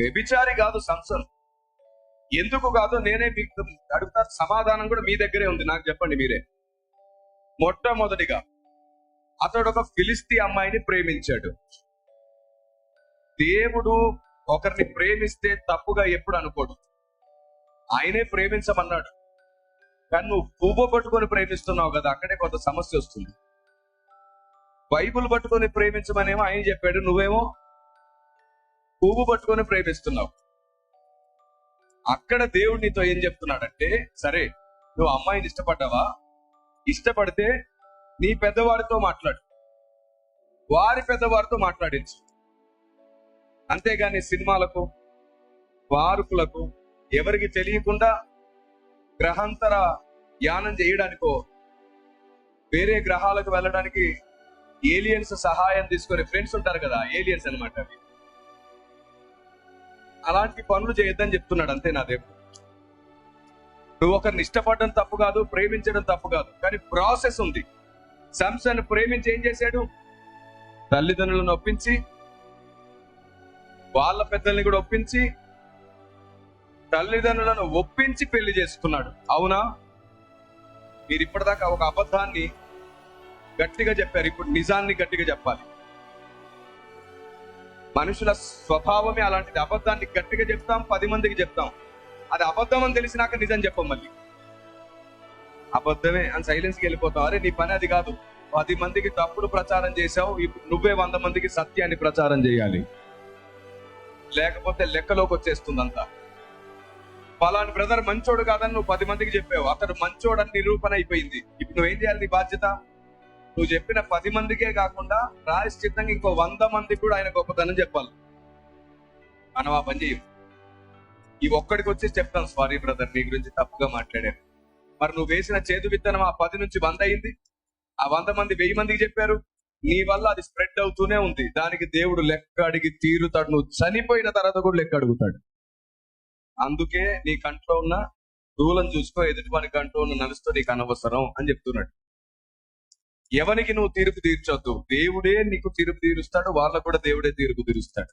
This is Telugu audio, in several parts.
వ్యభిచారి కాదు సంసన్ ఎందుకు కాదు? నేనే మీకు అడుగుతా సమాధానం కూడా మీ దగ్గరే ఉంది నాకు చెప్పండి మీరే. మొట్టమొదటిగా అతడు ఒక ఫిలిస్తీ అమ్మాయిని ప్రేమించాడు. దేవుడు ఒకరిని ప్రేమిస్తే తప్పుగా ఎప్పుడు అనుకోడు. ఆయనే ప్రేమించమన్నాడు. కానీ నువ్వు పువ్వు పట్టుకొని ప్రేమిస్తున్నావు కదా అక్కడే కొంత సమస్య వస్తుంది. బైబుల్ పట్టుకొని ప్రేమించమనేమో ఆయన చెప్పాడు నువ్వేమో పువ్వు పట్టుకొని ప్రేమిస్తున్నావు. అక్కడ దేవుడు నీతో ఏం చెప్తున్నాడంటే సరే నువ్వు అమ్మాయిని ఇష్టపడ్డావా? ఇష్టపడితే నీ పెద్దవారితో మాట్లాడు. వారి పెద్దవారితో మాట్లాడించు. అంతేగాని సినిమాలకు వారుకులకు ఎవరికి తెలియకుండా గ్రహాంతర యానం చేయడానికో వేరే గ్రహాలకు వెళ్ళడానికి ఏలియన్స్ సహాయం తీసుకునే ఫ్రెండ్స్ ఉంటారు కదా ఏలియన్స్ అనమాట అవి. అలాంటి పనులు చేయొద్దని చెప్తున్నాడు అంతే నా దేవుడు. నువ్వు ఒకరిని ఇష్టపడడం తప్పు కాదు ప్రేమించడం తప్పు కాదు. కానీ ప్రాసెస్ ఉంది. సంసన్ ప్రేమించి ఏం చేశాడు? తల్లిదండ్రులను ఒప్పించి వాళ్ళ పెద్దల్ని కూడా ఒప్పించి తల్లిదండ్రులను ఒప్పించి పెళ్ళి చేసుకున్నాడు. అవునా? మీరు ఇప్పటిదాకా ఒక అబద్ధాన్ని గట్టిగా చెప్పారు. ఇప్పుడు నిజాన్ని గట్టిగా చెప్పాలి. మనుషుల స్వభావమే అలాంటిది. అబద్ధాన్ని గట్టిగా చెప్తాం పది మందికి చెప్తాం. అది అబద్ధం అని తెలిసినాక నిజం చెప్పం మళ్ళీ. అబద్ధమే అని సైలెన్స్కి వెళ్ళిపోతాం అరే నీ పని అది కాదు. పది మందికి తప్పుడు ప్రచారం చేసావు ఇప్పుడు నువ్వే వంద మందికి సత్యాన్ని ప్రచారం చేయాలి. లేకపోతే లెక్కలోకి వచ్చేస్తుంది అంతా పలాని బ్రదర్ మంచోడు కాదని నువ్వు పది మందికి చెప్పావు. అతడు మంచోడని నిరూపణ అయిపోయింది. ఇప్పుడు నువ్వేం చేయాలి నీ బాధ్యత? నువ్వు చెప్పిన పది మందికే కాకుండా ప్రాయశ్చిత్తంగా ఇంకో వంద మందికి కూడా ఆయన గొప్పతనం చెప్పాలి. మనం ఆ పని చేయం. ఈ ఒక్కడికి వచ్చి చెప్తాం సారీ బ్రదర్ నీ గురించి తప్పుగా మాట్లాడాను మరి నువ్వు వేసిన చేదు విత్తనం ఆ పది నుంచి వంద అయింది? ఆ వంద మంది వెయ్యి మందికి చెప్పారు? నీ వల్ల అది స్ప్రెడ్ అవుతూనే ఉంది. దానికి దేవుడు లెక్క అడిగి తీరుతాడు. నువ్వు చనిపోయిన తర్వాత కూడా లెక్క అడుగుతాడు. అందుకే నీ కంట్లో ఉన్న దూలం చూసుకో ఎదుటి వారి కంట్లో ఉన్న నలుస్తూ నీకు అనవసరం అని చెప్తున్నాడు. ఎవరికి నువ్వు తీర్పు తీర్చొద్దు? దేవుడే నీకు తీర్పు తీరుస్తాడు వాళ్ళకు కూడా దేవుడే తీర్పు తీరుస్తాడు.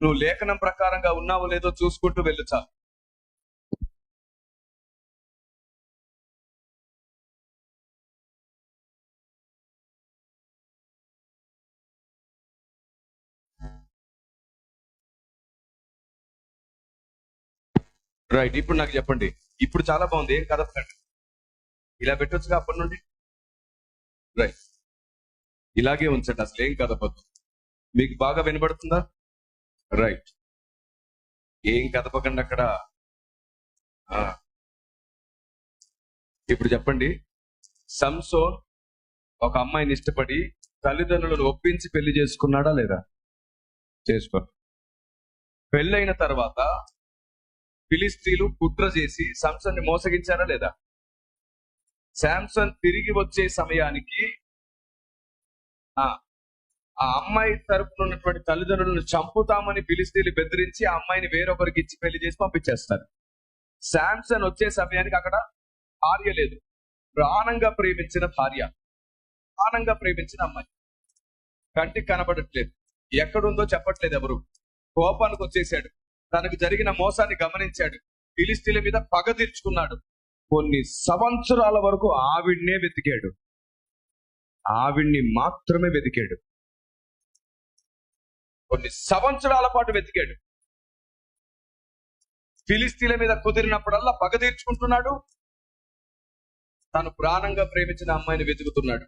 నువ్వు లేఖనం ప్రకారంగా ఉన్నావో లేదో చూసుకుంటూ వెళ్ళు చాలు. రైట్ ఇప్పుడు నాకు చెప్పండి. ఇప్పుడు చాలా బాగుంది. ఏం కదపకండి ఇలా పెట్టొచ్చుగా అప్పటి నుండి? రైట్ ఇలాగే ఉంచండి అసలు ఏం కదపద్దు మీకు బాగా వినబడుతుందా? రైట్ ఏం కదపకండి అక్కడ? ఆ. ఇప్పుడు చెప్పండి. సంసోన్ ఒక అమ్మాయిని ఇష్టపడి తల్లిదండ్రులను ఒప్పించి పెళ్ళి చేసుకున్నాడా లేదా? చేసుకో. పెళ్ళైన తర్వాత ఫిలిస్తీన్లు కుట్ర చేసి సంసన్ని మోసగించారా లేదా? శాంసన్ తిరిగి వచ్చే సమయానికి ఆ ఆ అమ్మాయి తరపున ఉన్నటువంటి తల్లిదండ్రులను చంపుతామని ఫిలిస్తీన్లు బెదిరించి ఆ అమ్మాయిని వేరొకరికి ఇచ్చి పెళ్ళి చేసి పంపించేస్తారు. శాంసన్ వచ్చే సమయానికి అక్కడ భార్య లేదు. ప్రాణంగా ప్రేమించిన భార్య. ప్రాణంగా ప్రేమించిన అమ్మాయి. కంటికి కనబడట్లేదు. ఎక్కడుందో చెప్పట్లేదు ఎవరు. కోపానికి వచ్చేసాడు. తనకు జరిగిన మోసాన్ని గమనించాడు. ఫిలిస్తీన్ల మీద పగ తీర్చుకున్నాడు. కొన్ని సంవత్సరాల వరకు ఆవిడ్నే వెతికాడు. ఆవిడ్ని మాత్రమే వెతికాడు. కొన్ని సంవత్సరాల పాటు వెతికాడు. ఫిలిస్తీన్ల మీద కుదిరినప్పుడల్లా పగ తీర్చుకుంటున్నాడు. తాను ప్రాణంగా ప్రేమించిన అమ్మాయిని వెతుకుతున్నాడు.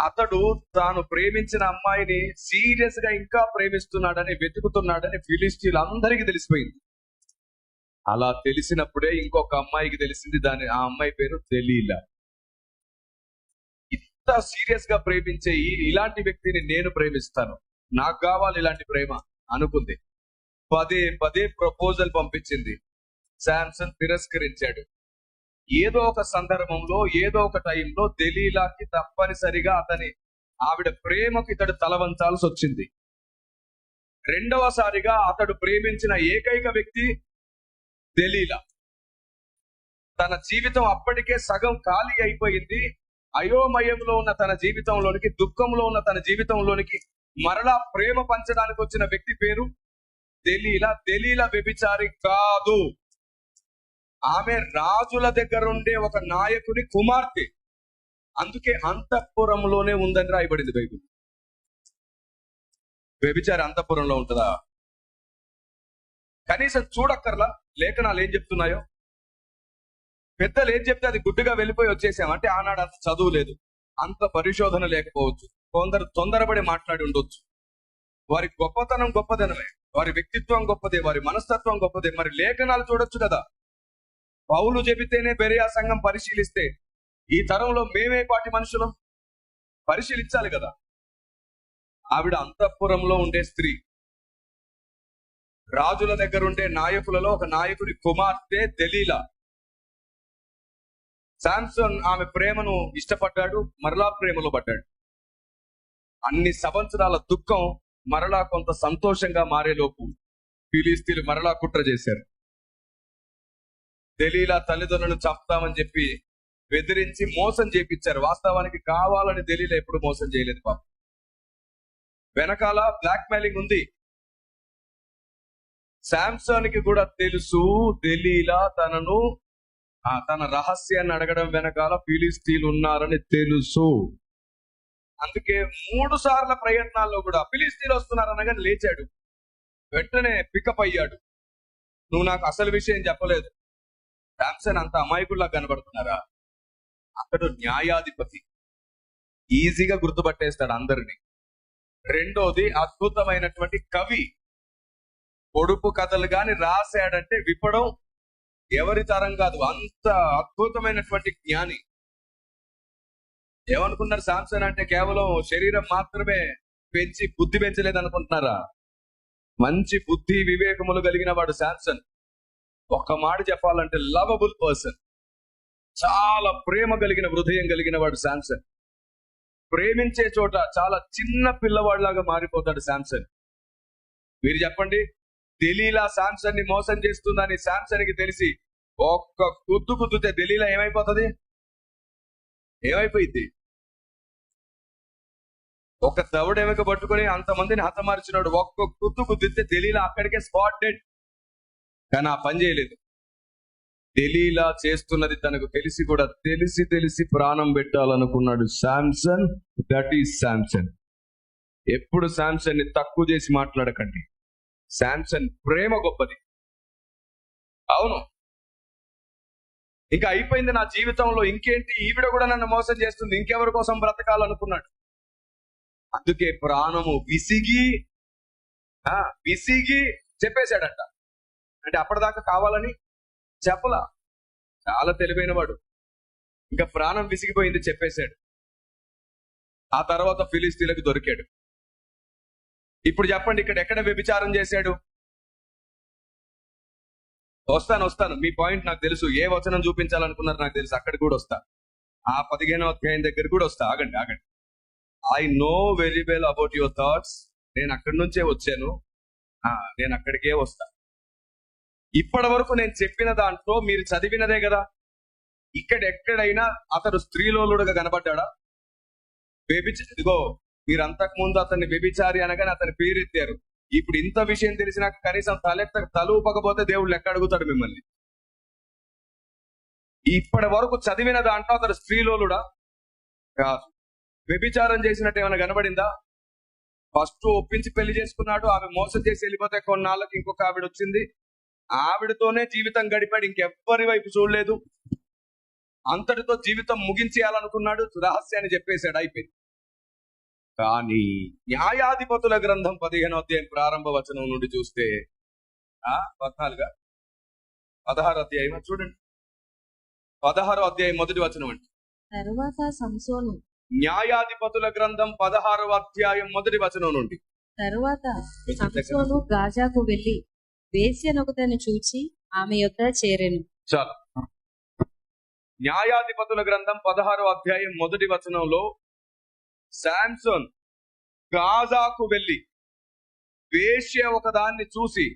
అతడు తాను ప్రేమించిన అమ్మాయిని సీరియస్గా ఇంకా ప్రేమిస్తున్నాడని వెతుకుతున్నాడని ఫిలిస్తీన్లు అందరికీ తెలిసిపోయింది. అలా తెలిసినప్పుడే ఇంకొక అమ్మాయికి తెలిసింది. దాని ఆ అమ్మాయి పేరు తెలియల ఇంత సీరియస్గా ప్రేమించే ఈ- ఇలాంటి వ్యక్తిని నేను ప్రేమిస్తాను. నాకు కావాలి ఇలాంటి ప్రేమ అనుకుంది. పదే పదే ప్రపోజల్ పంపించింది. శాంసన్ తిరస్కరించాడు. ఏదో ఒక సందర్భంలో ఏదో ఒక టైంలో దలీలాకి తప్పనిసరిగా అతని ఆవిడ ప్రేమకు ఇతడు తలవంచాల్సి వచ్చింది రెండవసారిగా అతడు ప్రేమించిన ఏకైక వ్యక్తి దలీలా తన జీవితం అప్పటికే సగం ఖాళీ అయిపోయింది. అయోమయంలో ఉన్న తన జీవితంలోనికి దుఃఖంలో ఉన్న తన జీవితంలోనికి మరలా ప్రేమ పంచడానికి వచ్చిన వ్యక్తి పేరు దెలీల దెలీల వ్యభిచారి కాదు. ఆమె రాజుల దగ్గర ఉండే ఒక నాయకుని కుమార్తె. అందుకే అంతఃపురంలోనే ఉందని రాయబడింది బైబిల్. వ్యభిచారి అంతఃపురంలో ఉంటుందా? కనీసం చూడక్కర్లా లేఖనాలు ఏం చెప్తున్నాయో? పెద్దలు ఏం చెప్తే అది గుడ్డుగా వెళ్ళిపోయి వచ్చేసాం. అంటే ఆనాడు అంత చదువు లేదు. అంత పరిశోధన లేకపోవచ్చు. కొందరు తొందరపడి మాట్లాడి ఉండొచ్చు. వారి గొప్పతనం గొప్పదనమే. వారి వ్యక్తిత్వం గొప్పదే. వారి మనస్తత్వం గొప్పదే. మరి లేఖనాలు చూడొచ్చు కదా. పౌలు చెబితేనే బెరియా సంఘం పరిశీలిస్తే ఈ తరంలో మేమే పాటి మనుషులం? పరిశీలించాలి కదా. ఆవిడ అంతఃపురంలో ఉండే స్త్రీ. రాజుల దగ్గర ఉండే నాయకులలో ఒక నాయకుడి కుమార్తె దలీలా. శాంసన్ ఆమె ప్రేమను ఇష్టపడ్డాడు మరలా ప్రేమలో పడ్డాడు. అన్ని సంవత్సరాల దుఃఖం మరలా కొంత సంతోషంగా మారేలోపు ఫిలిస్తీన్లు మరలా కుట్ర చేశారు. దలీలా తల్లిదండ్రులను చంపుతామని చెప్పి బెదిరించి మోసం చేపించారు. వాస్తవానికి కావాలని దలీలా ఎప్పుడు మోసం చేయలేదు పాప. వెనకాల బ్లాక్ మెయిలింగ్ ఉంది. శాంసన్కి కూడా తెలుసు తెలియలా తనను ఆ తన రహస్యాన్ని అడగడం వెనకాల ఫిలిస్తీన్లు ఉన్నారని తెలుసు. అందుకే మూడు సార్ల ప్రయత్నాల్లో కూడా ఫిలిస్తీన్లు వస్తున్నారనగా లేచాడు. వెంటనే పికప్ అయ్యాడు. నువ్వు నాకు అసలు విషయం చెప్పలేదు. శాంసన్ అంత అమాయకుల్లా కనబడుతున్నారా? అతడు న్యాయాధిపతి. ఈజీగా గుర్తుపట్టేస్తాడు అందరినీ. రెండోది అద్భుతమైనటువంటి కవి. పొడుపు కథలు గాని రాశాడంటే విప్పడం ఎవరి తరం కాదు. అంత అద్భుతమైనటువంటి జ్ఞాని. ఏమనుకున్నారు శాంసన్ అంటే కేవలం శరీరం మాత్రమే పెంచి బుద్ధి పెంచలేదు అనుకుంటున్నారా మంచి బుద్ధి వివేకములు కలిగిన వాడు శాంసన్ ఒక్క మాట చెప్పాలంటే లవబుల్ పర్సన్ చాలా ప్రేమ కలిగిన హృదయం కలిగిన వాడు శాంసన్ ప్రేమించే చోట చాలా చిన్న పిల్లవాడిలాగా మారిపోతాడు శాంసన్ మీరు చెప్పండి దలీలా శాంసన్ని మోసం చేస్తుందని శాంసన్కి తెలిసి ఒక్క కుద్దు కుద్దుతే దలీలా ఏమైపోతుంది? ఏమైపోయింది ఒక దవడెమక పట్టుకొని అంతమందిని హతమార్చినాడు. ఒక్క కుద్దు కుద్దితే దలీలా అక్కడికే స్పాట్ డెడ్ కానీ ఆ పని చేయలేదు. దలీలా చేస్తున్నది తనకు తెలిసి కూడా తెలిసి తెలిసి ప్రాణం పెట్టాలనుకున్నాడు శాంసన్. That is Samson. ఎప్పుడు శాంసన్ని తక్కువ చేసి మాట్లాడకండి. శాంసన్ ప్రేమ గొప్పది. అవును. ఇంకా అయిపోయింది నా జీవితంలో. ఇంకేంటి? ఈవిడ కూడా నన్ను మోసం చేస్తుంది. ఇంకెవరి కోసం బ్రతకాలనుకున్నాడు? అందుకే ప్రాణము విసిగి ఆ విసిగి చెప్పేశాడంట. అంటే అప్పటిదాకా కావాలని చెప్పలా. చాలా తెలివైన వాడు ఇంకా ప్రాణం విసిగిపోయింది చెప్పేశాడు. ఆ తర్వాత ఫిలిస్తీన్లకు దొరికాడు. ఇప్పుడు చెప్పండి ఇక్కడ ఎక్కడ వ్యభిచారం చేశాడు? వస్తాను వస్తాను. మీ పాయింట్ నాకు తెలుసు. ఏ వచనం చూపించాలనుకున్నారు నాకు తెలుసు. అక్కడ కూడా వస్తా. ఆ పదిహేనో అధ్యాయం దగ్గర కూడా వస్తా. ఆగండి ఆగండి. I know very well about your thoughts నేను అక్కడి నుంచే వచ్చాను. ఆ, నేను అక్కడికే వస్తా. ఇప్పటి వరకు నేను చెప్పిన దాంట్లో మీరు చదివినదే కదా? ఇక్కడ ఎక్కడైనా అతడు స్త్రీలోలుడుగా కనబడ్డాడా? బేబిచ ఇదిగో మీరు అంతకు ముందు అతన్ని వ్యభిచారి అనగానే అతని పేరెత్తారు. ఇప్పుడు ఇంత విషయం తెలిసినాక కనీసం తలెత్త తల ఊపకపోతే దేవుడు లెక్క అడుగుతాడు మిమ్మల్ని. ఇప్పటి వరకు చదివిన దాంట్లో అతడు స్త్రీలోలుడా? కాదు వ్యభిచారం చేసినట్టు ఏమైనా కనబడిందా? ఫస్ట్ ఒప్పించి పెళ్ళి చేసుకున్నాడు ఆమె మోసం చేసి వెళ్ళిపోతే కొన్నాళ్ళకి ఇంకొక ఆవిడ వచ్చింది. ఆవిడతోనే జీవితం గడిపాడు ఇంకెవ్వరి వైపు చూడలేదు. అంతటితో జీవితం ముగించేయాలనుకున్నాడు రహస్యాన్ని చెప్పేశాడు అయిపోయింది. కానీ న్యాయాధిపతుల గ్రంథం పదిహేనో అధ్యాయం ప్రారంభ వచనం నుండి చూస్తే ఆ పద్నాలుగా? పదహారు అధ్యాయం చూడండి. పదహారో అధ్యాయం మొదటి వచనం అండి. తరువాత సంసోను. న్యాయాధిపతుల గ్రంథం పదహారవ అధ్యాయం మొదటి వచనం నుండి. తరువాత సంసోను గాజాకు వెళ్ళి వేశ్యనొకతను చూచి ఆమె యొద్ద చేరెను. చాలు. న్యాయాధిపతుల గ్రంథం పదహారో అధ్యాయం మొదటి వచనంలో శాంసన్ గాజాకు వెళ్ళి వేశ్య ఒకదాన్ని చూసి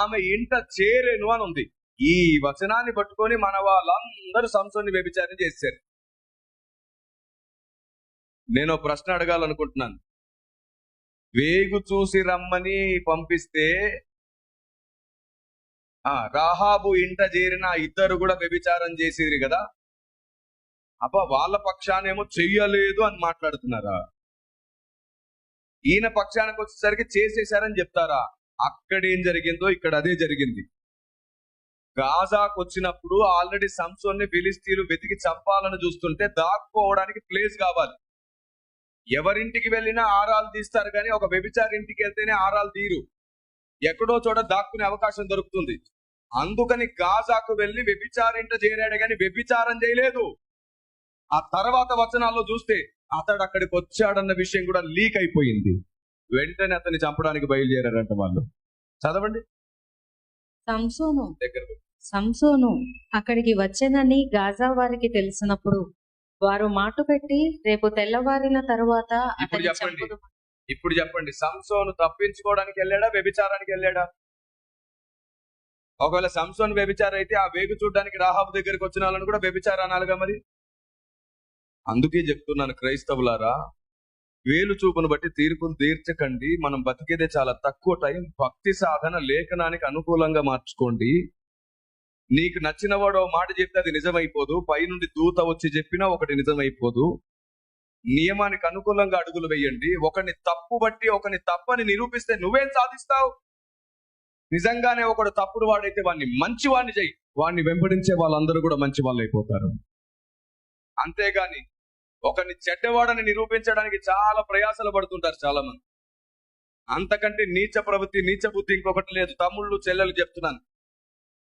ఆమె ఇంట చేరేను అని ఉంది ఈ వచనాన్ని పట్టుకొని మన వాళ్ళందరూ సంసోన్ని వ్యభిచారం చేశారు. నేను ప్రశ్న అడగాలనుకుంటున్నాను. వేగు చూసి రమ్మని పంపిస్తే ఆ రాహాబు ఇంట చేరిన ఇద్దరు కూడా వ్యభిచారం చేసేది కదా? అబ్బా వాళ్ళ పక్షానేమో చెయ్యలేదు అని మాట్లాడుతున్నారా? ఈయన పక్షానికి వచ్చేసరికి చేసేశారని చెప్తారా? అక్కడ ఏం జరిగిందో ఇక్కడ అదే జరిగింది. గాజాకు వచ్చినప్పుడు ఆల్రెడీ సంసోన్ని ఫిలిస్తీన్లు వెతికి చంపాలని చూస్తుంటే దాక్కోవడానికి ప్లేస్ కావాలి. ఎవరింటికి వెళ్ళినా ఆరాలు తీస్తారు కానీ ఒక వ్యభిచారి ఇంటికి వెళ్తేనే ఆరాలు తీరు. ఎక్కడో చోట దాక్కునే అవకాశం దొరుకుతుంది. అందుకని గాజాకు వెళ్ళి వ్యభిచారింట చేరాడు కానీ వ్యభిచారం చేయలేదు. ఆ తర్వాత వచనాల్లో చూస్తే అతడు అక్కడికి వచ్చాడన్న విషయం కూడా లీక్ అయిపోయింది. వెంటనే అతన్ని చంపడానికి బయలుదేరారంట వాళ్ళు. చదవండి. సంసోను. సంసోను అక్కడికి వచ్చేనని గాజా వారికి తెలిసినప్పుడు వారు మాట పెట్టి రేపు తెల్లవారిన తరువాత ఇప్పుడు చెప్పండి. ఇప్పుడు చెప్పండి. సంసోను తప్పించుకోవడానికి వెళ్ళాడా? వ్యభిచారానికి వెళ్ళాడా? ఒకవేళ సంసోన్ వ్యభిచార అయితే ఆ వేగు చూడడానికి రాహాబు దగ్గరికి వచ్చిన వాళ్ళని కూడా వ్యభిచార అనాలిగా మరి. అందుకే చెప్తున్నాను క్రైస్తవులారా వేలు చూపును బట్టి తీర్పును తీర్చకండి. మనం బతికేదే చాలా తక్కువ టైం. భక్తి సాధన లేఖనానికి అనుకూలంగా మార్చుకోండి. నీకు నచ్చిన వాడు ఓ మాట చెప్తే అది నిజమైపోదు. పైనుండి దూత వచ్చి చెప్పినా ఒకటి నిజమైపోదు. నియమానికి అనుకూలంగా అడుగులు వేయండి. ఒకని తప్పు బట్టి ఒకని తప్పని నిరూపిస్తే నువ్వేం సాధిస్తావు? నిజంగానే ఒకడు తప్పుడు వాడైతే వాడిని మంచి వాడిని చెయ్యి. వాడిని వెంబడించే వాళ్ళందరూ కూడా మంచి వాళ్ళు అయిపోతారు అంతేగాని ఒకరిని చెడ్డవాడని నిరూపించడానికి చాలా ప్రయాసలు పడుతుంటారు చాలా మంది అంతకంటే నీచ ప్రవృత్తి నీచ బుద్ధి ఇంకొకటి లేదు. తమ్ముళ్ళు చెల్లెలు చెప్తున్నాను.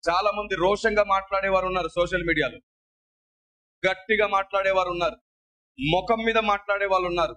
చాలా మంది రోషంగా మాట్లాడేవారు ఉన్నారు సోషల్ మీడియాలో. గట్టిగా మాట్లాడేవారు ఉన్నారు. ముఖం మీద మాట్లాడే వాళ్ళు ఉన్నారు.